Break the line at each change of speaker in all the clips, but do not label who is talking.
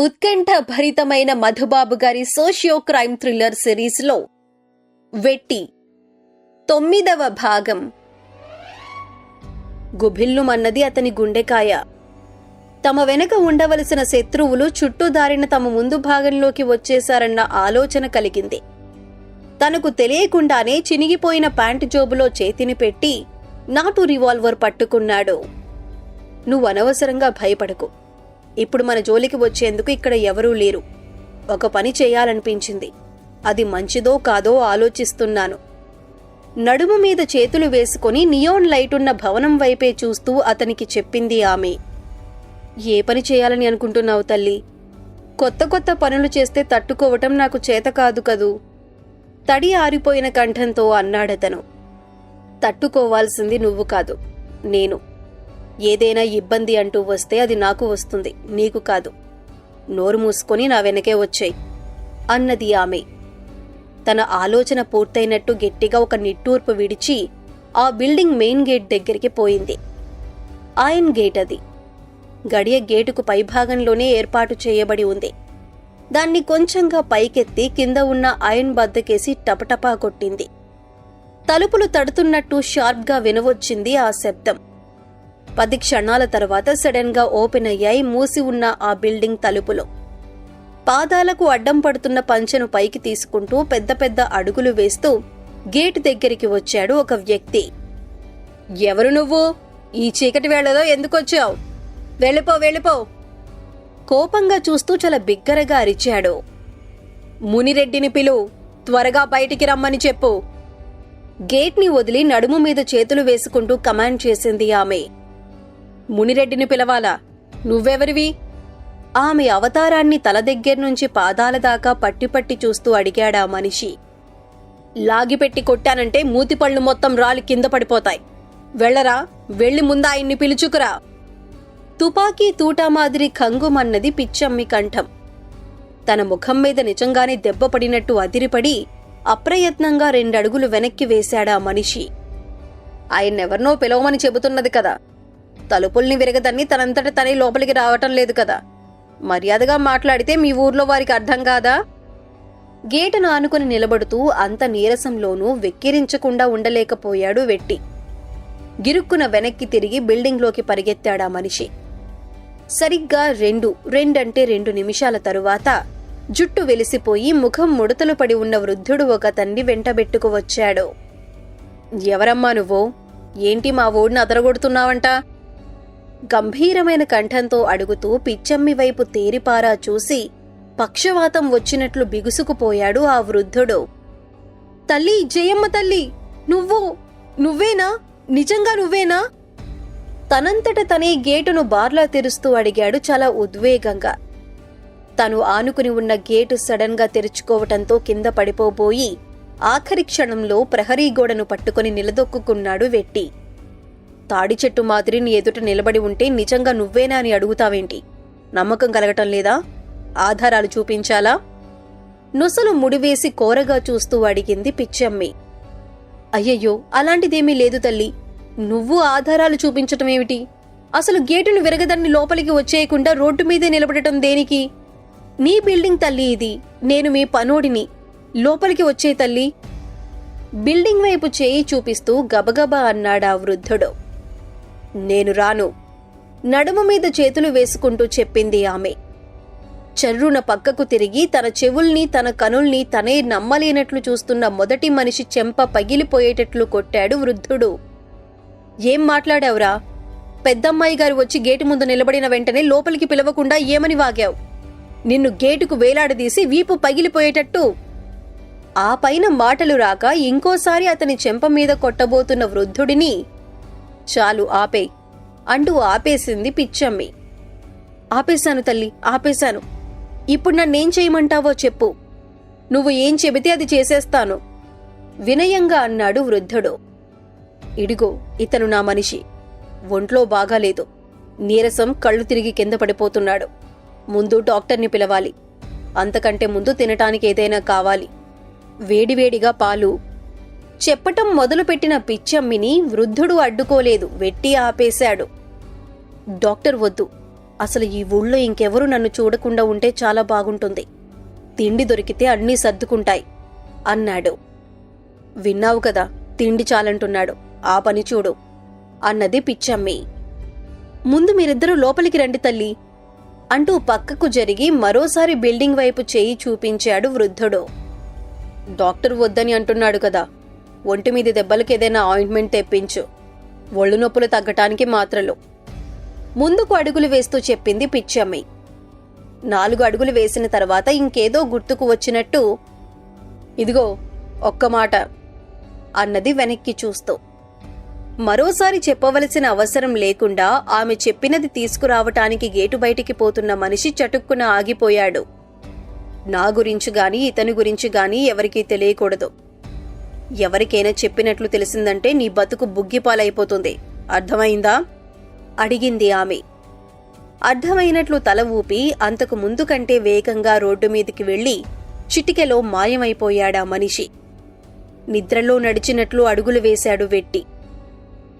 ఉత్కంఠ భరితమైన మధుబాబు గారి socio crime thriller సిరీస్లో వెట్టి తొమ్మిదవ భాగం. గుభిల్లుమన్నది అతని గుండెకాయ. తమ వెనక ఉండవలసిన శత్రువులు చుట్టూదారిన తమ ముందు భాగంలోకి వచ్చేశారన్న ఆలోచన కలిగింది. తనకు తెలియకుండానే చినిగిపోయిన ప్యాంటు జోబులో చేతిని పెట్టి నాటు రివాల్వర్ పట్టుకున్నాడు. నువ్వు అనవసరంగా భయపడకు. ఇప్పుడు మన జోలికి వచ్చేందుకు ఇక్కడ ఎవరూ లేరు. ఒక పని చేయాలనిపించింది. అది మంచిదో కాదో ఆలోచిస్తున్నాను. నడుము మీద చేతులు వేసుకొని నియోన్ లైట్ ఉన్న భవనం వైపే చూస్తూ అతనికి చెప్పింది ఆమె. ఏ పని చేయాలని అనుకుంటున్నావు తల్లి? కొత్త కొత్త పనులు చేస్తే తట్టుకోవటం నాకు చేత కాదు కదూ? తడి ఆరిపోయిన కంఠంతో అన్నాడతను. తట్టుకోవాల్సింది నువ్వు కాదు నేను. ఏదైనా ఇబ్బంది అంటూ వస్తే అది నాకు వస్తుంది నీకు కాదు. నోరు మూసుకొని నా వెనకే వచ్చాయి అన్నది ఆమె. తన ఆలోచన పూర్తయినట్టు గట్టిగా ఒక నిట్టూర్పు విడిచి ఆ బిల్డింగ్ మెయిన్ గేట్ దగ్గరికి పోయింది. ఆయన్ గేట్ అది. గడియ గేటుకు పైభాగంలోనే ఏర్పాటు చేయబడి ఉంది. దాన్ని కొంచెంగా పైకెత్తి కింద ఉన్న ఐరన్ బద్దకేసి టపటపా కొట్టింది. తలుపులు తడుతున్నట్టు షార్ప్గా వినవచ్చింది ఆ శబ్దం. పది క్షణాల తర్వాత సడన్గా ఓపెన్ అయ్యాయి మూసి ఉన్న ఆ బిల్డింగ్ తలుపులు. పాదాలకు అడ్డం పడుతున్న పంచెను పైకి తీసుకుంటూ పెద్ద పెద్ద అడుగులు వేస్తూ గేట్ దగ్గరికి వచ్చాడు ఒక వ్యక్తి. ఎవరు నువ్వు? ఈ చీకటి వేళలో ఎందుకొచ్చావు? వెళ్ళిపో వెళ్ళిపో. కోపంగా చూస్తూ చాలా బిగ్గరగా అరిచాడు. మునిరెడ్డిని పిలు త్వరగా బయటికి రమ్మని చెప్పు. గేట్ని వదిలి నడుము మీద చేతులు వేసుకుంటూ కమాండ్ చేసింది ఆమె. మునిరెడ్డిని పిలవాలా? నువ్వెవరివి? ఆమె అవతారాన్ని తల దగ్గర్నుంచి పాదాల దాకా పట్టి పట్టి చూస్తూ అడిగాడా మనిషి. లాగిపెట్టి కొట్టానంటే మూతిపళ్ళు మొత్తం రాలి కింద పడిపోతాయి. వెళ్ళరా వెళ్ళి ముందా ఆయన్ని పిలుచుకురా. తుపాకీ తూటా మాదిరి కంగుమన్నది పిచ్చమ్మి కంఠం. తన ముఖం మీద నిజంగానే దెబ్బ పడినట్టు అదిరిపడి అప్రయత్నంగా రెండడుగులు వెనక్కి వేశాడా మనిషి. ఆయన్నెవర్నో పిలవమని చెబుతున్నది కదా. తలుపుల్ని విరగదన్ని తనంతట తనే లోపలికి రావటం లేదు కదా. మర్యాదగా మాట్లాడితే మీ ఊర్లో వారికి అర్థం కాదా? గేటును ఆనుకుని నిలబడుతూ అంత నీరసంలోనూ వెక్కిరించకుండా ఉండలేకపోయాడు వెట్టి. గిరుక్కున వెనక్కి తిరిగి బిల్డింగ్లోకి పరిగెత్తాడా మనిషి. సరిగ్గా రెండు రెండంటే రెండు నిమిషాల తరువాత జుట్టు వెలిసిపోయి ముఖం ముడతలు పడి ఉన్న వృద్ధుడు ఒక తన్ని వెంటబెట్టుకు ఎవరమ్మా నువ్వు? ఏంటి మా ఓడిని అదరగొడుతున్నావంట? గంభీరమైన కంఠంతో అడుగుతూ పిచ్చమ్మి వైపు తేరిపారా చూసి పక్షవాతం వచ్చినట్లు బిగుసుకుపోయాడు ఆ వృద్ధుడు. తల్లి జయమ్మ తల్లి నువ్వు నువ్వేనా? నిజంగా నువ్వేనా? తనంతట తనే గేటును బార్లా తెరుస్తూ అడిగాడు చాలా ఉద్వేగంగా. తను ఆనుకుని ఉన్న గేటు సడన్గా తెరుచుకోవటంతో కింద పడిపోబోయి ఆఖరి క్షణంలో ప్రహరీ గోడను పట్టుకుని నిలదొక్కున్నాడు వెట్టి. తాడి చెట్టు మాదిరి నీ ఎదుట నిలబడి ఉంటే నిజంగా నువ్వేనా అని అడుగుతావేంటి? నమ్మకం కలగటం లేదా? ఆధారాలు చూపించాలా? నొసలు ముడివేసి కోరగా చూస్తూ అడిగింది పిచ్చమ్మి. అయ్యయ్యో అలాంటిదేమీ లేదు తల్లి. నువ్వు ఆధారాలు చూపించటమేమిటి? అసలు గేటును విరగదాన్ని లోపలికి వచ్చేయకుండా రోడ్డు మీదే నిలబడటం దేనికి? నీ బిల్డింగ్ తల్లి ఇది. నేను మీ పనోడిని. లోపలికి వచ్చే తల్లి. బిల్డింగ్ వైపు చేయి చూపిస్తూ గబగబా అన్నాడా వృద్ధుడు. నేను రాను. నడుము మీద చేతులు వేసుకుంటూ చెప్పింది ఆమె. చర్రున పక్కకు తిరిగి తన చెవుల్ని తన కనుల్ని తనే నమ్మలేనట్లు చూస్తున్న మొదటి మనిషి చెంప పగిలిపోయేటట్లు కొట్టాడు వృద్ధుడు. ఏం మాట్లాడావురా? పెద్దమ్మాయి గారు వచ్చి గేటు ముందు నిలబడిన వెంటనే లోపలికి పిలవకుండా ఏమని వాగావు? నిన్ను గేటుకు వేలాడదీసి వీపు పగిలిపోయేటట్టు. ఆ పైన మాటలు రాక ఇంకోసారి అతని చెంప మీద కొట్టబోతున్న వృద్ధుడిని చాలు ఆపే. అంటూ ఆపేసింది పిచ్చమ్మి. ఆపేశాను తల్లి ఆపేశాను. ఇప్పుడు నన్నేం చేయమంటావో చెప్పు. నువ్వు ఏం చెబితే అది చేసేస్తాను. వినయంగా అన్నాడు వృద్ధుడు. ఇడిగో ఇతను నా మనిషి. ఒంట్లో బాగాలేదు. నీరసం కళ్ళు తిరిగి కింద పడిపోతున్నాడు. ముందు డాక్టర్ని పిలవాలి. అంతకంటే ముందు తినటానికి ఏదైనా కావాలి. వేడివేడిగా పాలు చెప్పటం మొదలుపెట్టిన పిచ్చమ్మిని వృద్ధుడు అడ్డుకోలేదు వెట్టి ఆపేశాడు. డాక్టర్ వద్దు. అసలు ఈ ఊళ్ళో ఇంకెవరు నన్ను చూడకుండా ఉంటే చాలా బాగుంటుంది. తిండి దొరికితే అన్నీ సర్దుకుంటాయి అన్నాడు. విన్నావు కదా తిండి చాలంటున్నాడు. ఆ పని చూడు అన్నది పిచ్చమ్మి. ముందు మీరిద్దరూ లోపలికి రండి తల్లి అంటూ పక్కకు జరిగి మరోసారి బిల్డింగ్ వైపు చేయి చూపించాడు వృద్ధుడు. డాక్టర్ వద్దని అంటున్నాడు కదా ఒంటి మీద దెబ్బలకు ఏదైనా ఆయింట్మెంట్ తెప్పించు. ఒళ్ళు నొప్పులు తగ్గటానికి మాత్రలు. ముందుకు అడుగులు వేస్తూ చెప్పింది పిచ్చమ్మి. నాలుగు అడుగులు వేసిన తర్వాత ఇంకేదో గుర్తుకు వచ్చినట్టు ఇదిగో ఒక్క మాట అన్నది వెనక్కి చూస్తూ. మరోసారి చెప్పవలసిన అవసరం లేకుండా ఆమె చెప్పినది తీసుకురావటానికి గేటు బయటికి పోతున్న మనిషి చటుక్కున ఆగిపోయాడు. నా గురించి గాని ఇతని గురించి గాని ఎవరికీ తెలియకూడదు. ఎవరికైనా చెప్పినట్లు తెలిసిందంటే నీ బతుకు బుగ్గిపాలైపోతుంది. అర్థమైందా? అడిగింది ఆమె. అర్థమైనట్లు తల ఊపి అంతకు ముందు కంటే వేగంగా రోడ్డు మీదికి వెళ్ళి చిటికెలో మాయమైపోయాడా మనిషి. నిద్రలో నడిచినట్లు అడుగులు వేశాడు వెట్టి.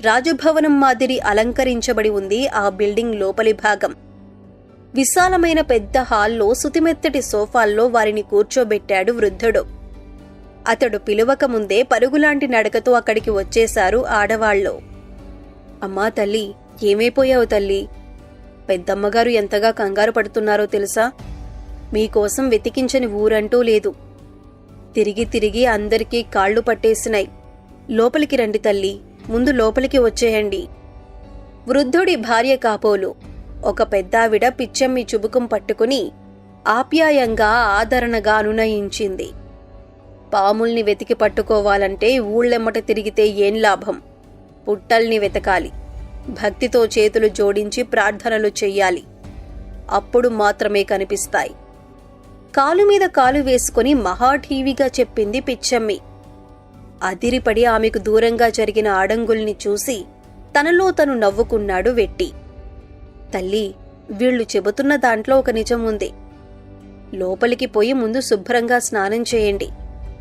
రాజభవనం మాదిరి అలంకరించబడి ఉంది ఆ బిల్డింగ్ లోపలి భాగం. విశాలమైన పెద్ద హాల్లో సుతిమెత్తటి సోఫాల్లో వారిని కూర్చోబెట్టాడు వృద్ధుడు. అతడు పిలువక ముందే పరుగులాంటి నడకతో అక్కడికి వచ్చేశారు ఆడవాళ్ళు. అమ్మా తల్లి ఏమైపోయావు తల్లి? పెద్దమ్మగారు ఎంతగా కంగారు పడుతున్నారో తెలుసా? మీకోసం వెతికించని ఊరంటూ లేదు. తిరిగి తిరిగి అందరికీ కాళ్ళు పట్టేసినాయి. లోపలికి రండి తల్లి ముందు లోపలికి వచ్చేయండి వృద్ధుడి భార్య కాపోలు ఒక పెద్దావిడ పిచ్చమ్మి చుబుకం పట్టుకుని ఆప్యాయంగా ఆదరణగా అనునయించింది. పాముల్ని వెతికి పట్టుకోవాలంటే ఊళ్ళెమ్మట తిరిగితే ఏం లాభం? పుట్టల్ని వెతకాలి. భక్తితో చేతులు జోడించి ప్రార్థనలు చెయ్యాలి. అప్పుడు మాత్రమే కనిపిస్తాయి. కాలు మీద కాలు వేసుకుని మహాఠీవిగా చెప్పింది పిచ్చమ్మి. అదిరిపడి ఆమెకు దూరంగా జరిగిన ఆడంగుల్ని చూసి తనలో తను నవ్వుకున్నాడు వెట్టి. తల్లి వీళ్ళు చెబుతున్న దాంట్లో ఒక నిజం ఉంది. లోపలికి పోయి ముందు శుభ్రంగా స్నానం చేయండి.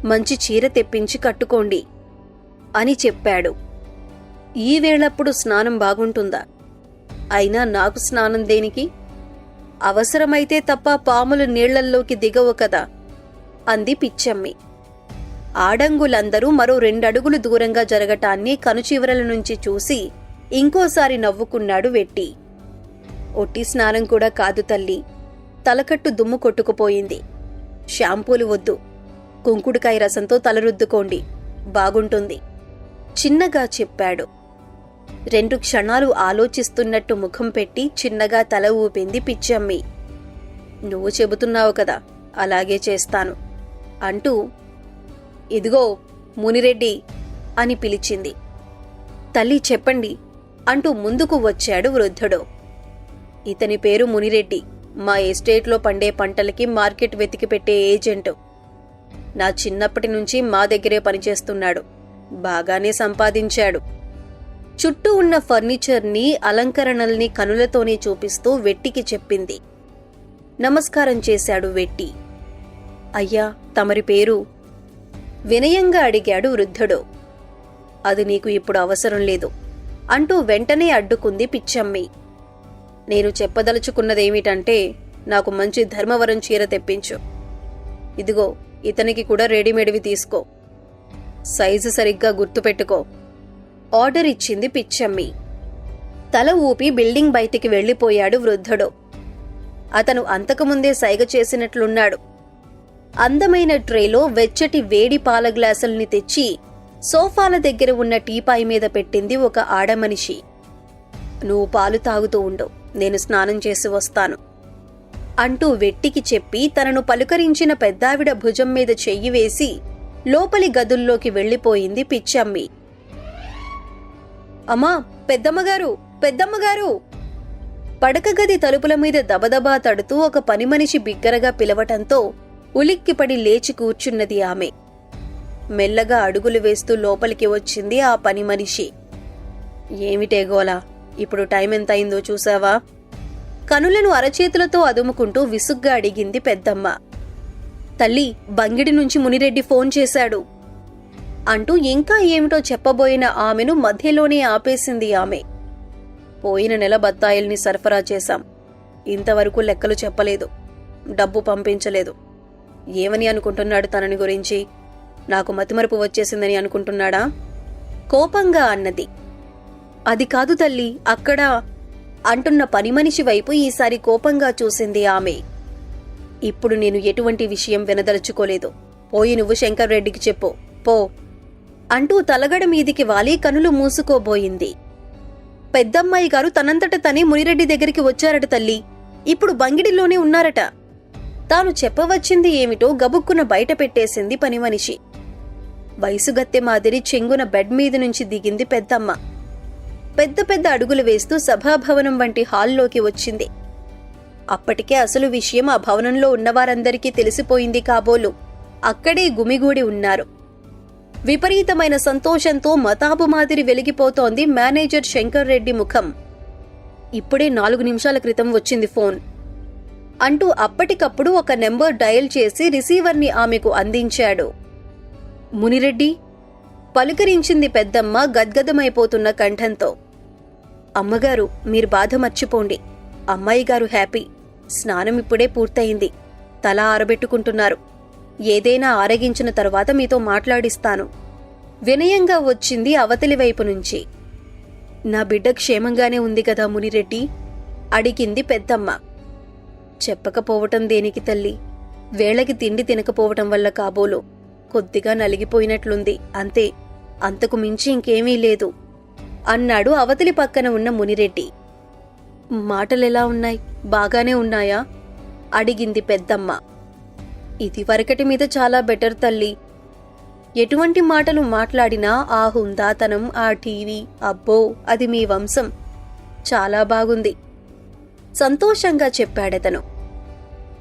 మంచి చీర తెప్పించి కట్టుకోండి అని చెప్పాడు. ఈ వేళప్పుడు స్నానం బాగుంటుందా? అయినా నాకు స్నానం దేనికి? అవసరమైతే తప్ప పాములు నీళ్ళల్లోకి దిగవు కదా? అంది పిచ్చమ్మి. ఆడంగులందరూ మరో రెండడుగులు దూరంగా జరగటాన్ని కనుచివరల నుంచి చూసి ఇంకోసారి నవ్వుకున్నాడు వెట్టి. ఒట్టి స్నానం కూడా కాదు తల్లి. తలకట్టు దుమ్ము కొట్టుకుపోయింది. షాంపూలు వద్దు. కుంకుడుకాయ రసంతో తలరుద్దుకోండి. బాగుంటుంది. చిన్నగా చెప్పాడు. రెండు క్షణాలు ఆలోచిస్తున్నట్టు ముఖం పెట్టి చిన్నగా తల ఊపింది పిచ్చమ్మి. నువ్వు చెబుతున్నావు కదా అలాగే చేస్తాను అంటూ ఇదిగో మునిరెడ్డి అని పిలిచింది. తల్లి చెప్పండి అంటూ ముందుకు వచ్చాడు వృద్ధుడు. ఇతని పేరు మునిరెడ్డి. మా ఎస్టేట్లో పండే పంటలకి మార్కెట్ వెతికి పెట్టే ఏజెంటు. నా చిన్నప్పటి నుంచి మా దగ్గరే పనిచేస్తున్నాడు. బాగానే సంపాదించాడు. చుట్టూ ఉన్న ఫర్నిచర్ని అలంకరణల్ని కనులతోనే చూపిస్తూ వెట్టికి చెప్పింది. నమస్కారం చేశాడు వెట్టి. అయ్యా తమరి పేరు? వినయంగా అడిగాడు వృద్ధుడు. అది నీకు ఇప్పుడు అవసరం లేదు అంటూ వెంటనే అడ్డుకుంది పిచ్చమ్మి. నేను చెప్పదలుచుకున్నదేమిటంటే నాకు మంచి ధర్మవరం చీర తెప్పించు. ఇదిగో ఇతనికి కూడా రెడీమేడ్వి తీసుకో. సైజు సరిగ్గా గుర్తుపెట్టుకో. ఆర్డర్ ఇచ్చింది పిచ్చమ్మి. తల ఊపి బిల్డింగ్ బయటికి వెళ్ళిపోయాడు వృద్ధుడు. అతను అంతకుముందే సైగ చేసినట్లున్నాడు. అందమైన ట్రేలో వెచ్చటి వేడి పాల గ్లాసుల్ని తెచ్చి సోఫాల దగ్గర ఉన్న టీపాయ్ మీద పెట్టింది ఒక ఆడమనిషి. నువ్వు పాలు తాగుతూ ఉండు. నేను స్నానం చేసి వస్తాను. అంటూ వెట్టికి చెప్పి తనను పలుకరించిన పెద్దావిడ భుజం మీద చెయ్యి వేసి లోపలి గదుల్లోకి వెళ్ళిపోయింది పిచ్చమ్మి. అమ్మా పెద్దమ్మగారు పెద్దమ్మగారు! పడక గది తలుపుల మీద దబదబా తడుతూ ఒక పని మనిషి బిగ్గరగా పిలవటంతో ఉలిక్కిపడి లేచి కూర్చున్నది ఆమె. మెల్లగా అడుగులు వేస్తూ లోపలికి వచ్చింది ఆ పని మనిషి ఏమిటే గోలా ఇప్పుడు టైం ఎంత అయిందో చూసావా? కనులను అరచేతులతో అదుముకుంటూ విసుగ్గా అడిగింది పెద్దమ్మ. తల్లి బంగిడి నుంచి మునిరెడ్డి ఫోన్ చేశాడు. అంటూ ఇంకా ఏమిటో చెప్పబోయిన ఆమెను మధ్యలోనే ఆపేసింది ఆమె. పోయిన నెల బత్తాయిల్ని సరఫరా చేశాం. ఇంతవరకు లెక్కలు చెప్పలేదు. డబ్బు పంపించలేదు. ఏమని అనుకుంటున్నాడు తనని గురించి? నాకు మతిమరుపు వచ్చేసిందని అనుకుంటున్నాడా? కోపంగా అన్నది. అది కాదు తల్లి అక్కడ అంటున్న పని మనిషి వైపు ఈసారి కోపంగా చూసింది ఆమె. ఇప్పుడు నేను ఎటువంటి విషయం వినదలుచుకోలేదు. పోయి నువ్వు శంకర్ రెడ్డికి చెప్పు. పో. అంటూ తలగడ మీదికి వాలి కనులు మూసుకోబోయింది. పెద్దమ్మాయి గారు తనంతట తనే మునిరెడ్డి దగ్గరికి వచ్చారట తల్లి. ఇప్పుడు బంగిడిలోనే ఉన్నారట. తాను చెప్పవచ్చింది ఏమిటో గబుక్కున బయట పెట్టేసింది పని మనిషి. వయసుగత్తె మాదిరి చెంగున బెడ్ మీద నుంచి దిగింది పెద్దమ్మ. పెద్ద పెద్ద అడుగులు వేస్తూ సభాభవనం వంటి హాల్లోకి వచ్చింది. అప్పటికే అసలు విషయం ఆ భవనంలో ఉన్నవారందరికీ తెలిసిపోయింది కాబోలు. అక్కడే గుమిగూడి ఉన్నారు. విపరీతమైన సంతోషంతో మతాబు మాదిరి వెలిగిపోతోంది మేనేజర్ శంకర్ రెడ్డి ముఖం. ఇప్పుడే నాలుగు నిమిషాల క్రితం వచ్చింది ఫోన్. అంటూ అప్పటికప్పుడు ఒక నెంబర్ డయల్ చేసి రిసీవర్ని ఆమెకు అందించాడు. మునిరెడ్డి పలుకరించింది పెద్దమ్మ గద్గదమైపోతున్న కంఠంతో. అమ్మగారు మీరు బాధ మర్చిపోండి. అమ్మాయి గారు హ్యాపీ. స్నానం ఇప్పుడే పూర్తయింది. తల ఆరబెట్టుకుంటున్నారు. ఏదైనా ఆరగించిన తరువాత మీతో మాట్లాడిస్తాను. వినయంగా వచ్చింది అవతలి వైపు నుంచి. నా బిడ్డ క్షేమంగానే ఉంది కదా మునిరెడ్డి? అడిగింది పెద్దమ్మ. చెప్పకపోవటం దేనికి తల్లి? వేళకి తిండి తినకపోవటం వల్ల కాబోలు. కొద్దిగా నలిగిపోయినట్లుంది. అంతే. అంతకు మించి ఇంకేమీ లేదు. అన్నాడు అవతలి పక్కన ఉన్న మునిరెడ్డి. మాటలెలా ఉన్నాయి? బాగానే ఉన్నాయా? అడిగింది పెద్దమ్మ. ఇది వరకటి మీద చాలా బెటర్ తల్లి. ఎటువంటి మాటలు మాట్లాడినా ఆ హుందాతనం ఆ టీవీ అబ్బో అది మీ వంశం. చాలా బాగుంది. సంతోషంగా చెప్పాడతను.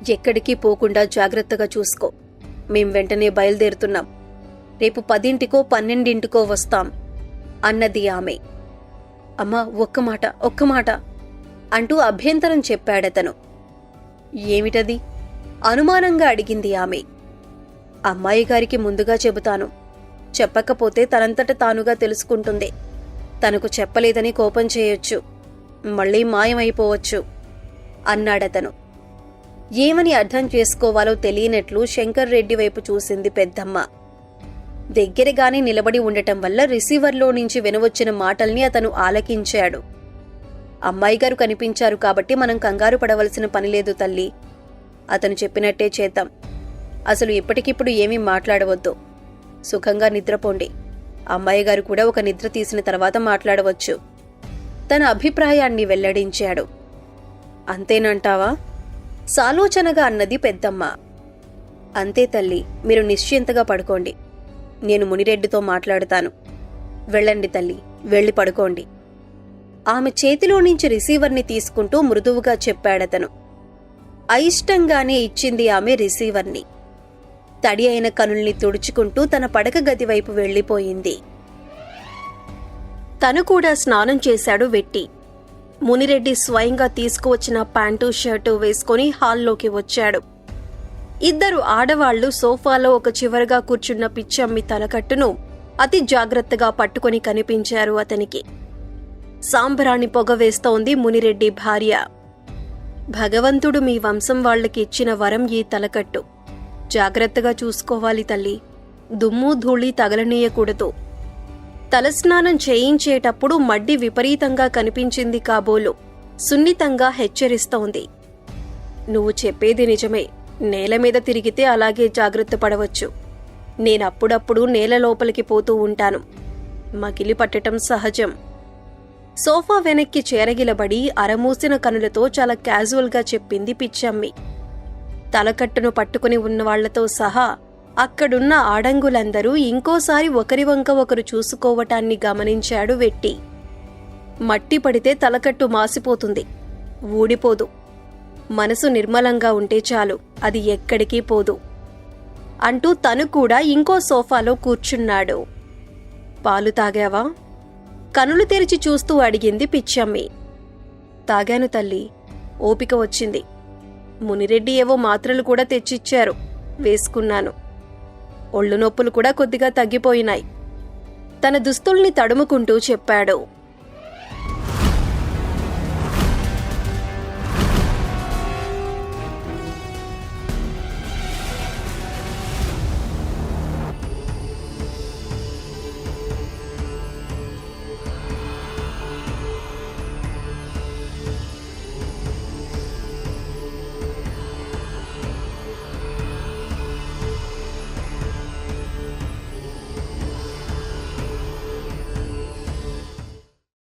ఎక్కడికి పోకుండా జాగ్రత్తగా చూసుకో. మేం వెంటనే బయలుదేరుతున్నాం. రేపు పదింటికో పన్నెండింటికో వస్తాం. అన్నది ఆమె. అమ్మా ఒక్క మాట ఒక్క మాట అంటూ అభ్యంతరం చెప్పాడతను. ఏమిటది? అనుమానంగా అడిగింది ఆమె. అమ్మాయి గారికి ముందుగా చెబుతాను. చెప్పకపోతే తనంతట తానుగా తెలుసుకుంటుంది. తనకు చెప్పలేదని కోపం చేయొచ్చు. మళ్ళీ మాయమైపోవచ్చు అన్నాడతను. ఏమని అర్థం చేసుకోవాలో తెలియనట్లు శంకర్ రెడ్డి వైపు చూసింది పెద్దమ్మ. దగ్గరగానే నిలబడి ఉండటం వల్ల రిసీవర్లో నుంచి వినవచ్చిన మాటల్ని అతను ఆలకించాడు. అమ్మాయి గారు కనిపించారు కాబట్టి మనం కంగారు పడవలసిన పని లేదు తల్లి అతను చెప్పినట్టే చేద్దాం. అసలు ఇప్పటికిప్పుడు ఏమీ మాట్లాడవద్దు. సుఖంగా నిద్రపోండి. అమ్మాయి గారు కూడా ఒక నిద్ర తీసిన తర్వాత మాట్లాడవచ్చు. తన అభిప్రాయాన్ని వెల్లడించాడు. అంతేనంటావా? సాలోచనగా అన్నది పెద్దమ్మ. అంతే తల్లి మీరు నిశ్చింతగా పడుకోండి. నేను మునిరెడ్డితో మాట్లాడతాను. వెళ్ళండి తల్లి వెళ్ళి పడుకోండి. ఆమె చేతిలో నుంచి రిసీవర్ని తీసుకుంటూ మృదువుగా చెప్పాడతను. అయిష్టంగానే ఇచ్చింది ఆమె రిసీవర్ని. తడి అయిన కనుల్ని తుడుచుకుంటూ తన పడక గది వైపు వెళ్ళిపోయింది. తను కూడా స్నానం చేశాడు వెట్టి. మునిరెడ్డి స్వయంగా తీసుకువచ్చిన ప్యాంటు షర్టు వేసుకొని హాల్లోకి వచ్చాడు. ఇద్దరు ఆడవాళ్ళు సోఫాలో ఒక చివరగా కూర్చున్న పిచ్చమ్మి తలకట్టును అతి జాగ్రత్తగా పట్టుకొని కనిపించారు అతనికి. సాంబరాణి పొగ వేస్తోంది మునిరెడ్డి భార్య. భగవంతుడు మీ వంశం వాళ్ళకి ఇచ్చిన వరం ఈ తలకట్టు. జాగ్రత్తగా చూసుకోవాలి తల్లి. దుమ్ము ధూళి తగలనీయకూడదు. తలస్నానం చేయించేటప్పుడు మడ్డి విపరీతంగా కనిపించింది కాబోలు. సున్నితంగా హెచ్చరిస్తోంది. నువ్వు చెప్పేది నిజమే. నేల మీద తిరిగితే అలాగే జాగ్రత్త పడవచ్చు. నేనప్పుడప్పుడు నేల లోపలికి పోతూ ఉంటాను. మగిలి పట్టటం సహజం. సోఫా వెనక్కి చేరగిలబడి అరమూసిన కనులతో చాలా క్యాజువల్గా చెప్పింది పిచ్చమ్మి. తలకట్టును పట్టుకుని ఉన్నవాళ్ళతో సహా అక్కడున్న ఆడంగులందరూ ఇంకోసారి ఒకరి వంక ఒకరు చూసుకోవటాన్ని గమనించాడు వెట్టి. మట్టి పడితే తలకట్టు మాసిపోతుంది. ఊడిపోదు. మనసు నిర్మలంగా ఉంటే చాలు అది ఎక్కడికి పోదు. అంటూ తను కూడా ఇంకో సోఫాలో కూర్చున్నాడు. పాలు తాగావా? కనులు తెరిచి చూస్తూ అడిగింది పిచ్చమ్మి. తాగాను తల్లి ఓపిక వచ్చింది. మునిరెడ్డి ఏవో మాత్రలు కూడా తెచ్చిచ్చారు వేసుకున్నాను. ఒళ్ళు నొప్పులు కూడా కొద్దిగా తగ్గిపోయినాయి. తన దుస్తుల్ని తడుముకుంటూ చెప్పాడు.